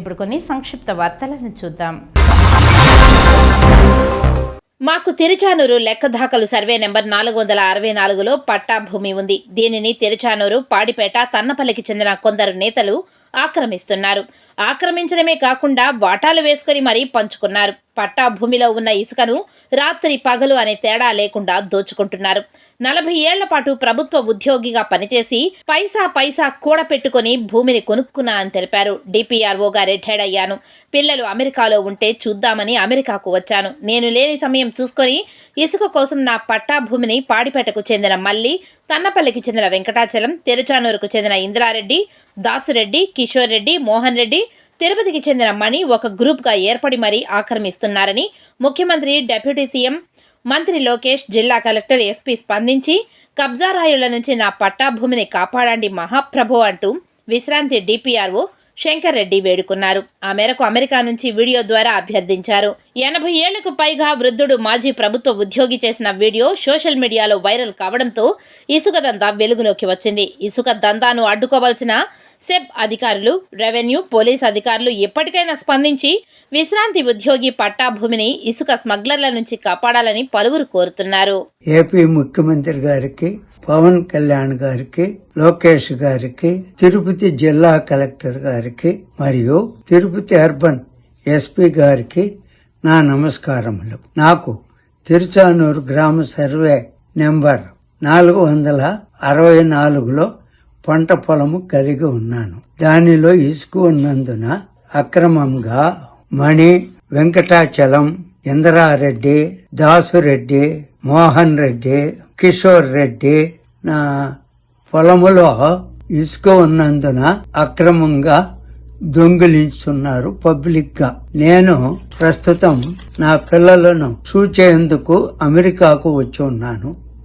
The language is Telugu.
ఇప్పుడు కొన్ని సంక్షిప్త వార్తలను చూద్దాం. మాకు తిరుచానూరు లెక్క దాఖలు సర్వే నెంబర్ నాలుగు వందల అరవై నాలుగులో పట్టా భూమి ఉంది. దీనిని తిరుచానూరు పాడిపేట తన్నపల్లికి చెందిన కొందరు నేతలు ఆక్రమిస్తున్నారు. ఆక్రమించడమే కాకుండా వాటాలు వేసుకుని మరీ పంచుకున్నారు. పట్టా భూమిలో ఉన్న ఇసుకను రాత్రి పగలు అనే తేడా లేకుండా దోచుకుంటున్నారు. నలభై ఏళ్ళ పాటు ప్రభుత్వ ఉద్యోగిగా పనిచేసి పైసా పైసా కూడపెట్టుకుని భూమిని కొనుక్కున్నా అని తెలిపారు. డిపిఆర్ఓగా రిటైర్డ్ అయ్యాను. పిల్లలు అమెరికాలో ఉంటే చూద్దామని అమెరికాకు వచ్చాను. నేను లేని సమయం చూసుకొని ఇసుక కోసం నా పట్టా భూమిని పాడిపేటకు చెందిన మల్లి తన్నపల్లికి చెందిన వెంకటాచలం తిరుచానూరుకు చెందిన ఇంద్రారెడ్డి దాసురెడ్డి కిషోర్ రెడ్డి మోహన్ రెడ్డి తిరుపతికి చెందిన మణి ఒక గ్రూప్గా ఏర్పడి మరీ ఆక్రమిస్తున్నారని ముఖ్యమంత్రి డిప్యూటీ సీఎం మంత్రి లోకేష్ జిల్లా కలెక్టర్ ఎస్పీ స్పందించి కబ్జారాయుల నుంచి నా పట్టాభూమిని కాపాడండి మహాప్రభు అంటూ విశ్రాంతి డిపిఆర్ఓ శంకర్ రెడ్డి వేడుకున్నారు. ఆ మేరకు అమెరికా నుంచి వీడియో ద్వారా అభ్యర్థించారు. ఎనభై ఏళ్ళకు పైగా వృద్ధుడు మాజీ ప్రభుత్వ ఉద్యోగి చేసిన వీడియో సోషల్ మీడియాలో వైరల్ కావడంతో ఇసుక దందా వెలుగులోకి వచ్చింది. ఇసుక దందాను అడ్డుకోవాల్సిన సెబ్ అధికారులు రెవెన్యూ పోలీస్ అధికారులు ఎప్పటికైనా స్పందించి విశ్రాంతి ఉద్యోగి పట్టాభూమిని ఇసుక స్మగ్లర్ల నుంచి కాపాడాలని పలువురు కోరుతున్నారు. ఏపీ ముఖ్యమంత్రి గారికి పవన్ కళ్యాణ్ గారికి లోకేష్ గారికి తిరుపతి జిల్లా కలెక్టర్ గారికి మరియు తిరుపతి అర్బన్ ఎస్పీ గారికి నా నమస్కారములు. నాకు తిరుచానూరు గ్రామ సర్వే నెంబర్ నాలుగు వందల అరవై నాలుగులో పంట పొలము కలిగి ఉన్నాను. దానిలో ఇసుక ఉన్నందున అక్రమంగా మణి వెంకటాచలం ఇంద్రారెడ్డి దాసురెడ్డి మోహన్ రెడ్డి కిషోర్ రెడ్డి నా పొలములో ఇసుక ఉన్నందున అక్రమంగా దొంగిలించున్నారు పబ్లిక్గా. నేను ప్రస్తుతం నా పిల్లలను చూచేందుకు అమెరికాకు వచ్చి ఉన్నాను.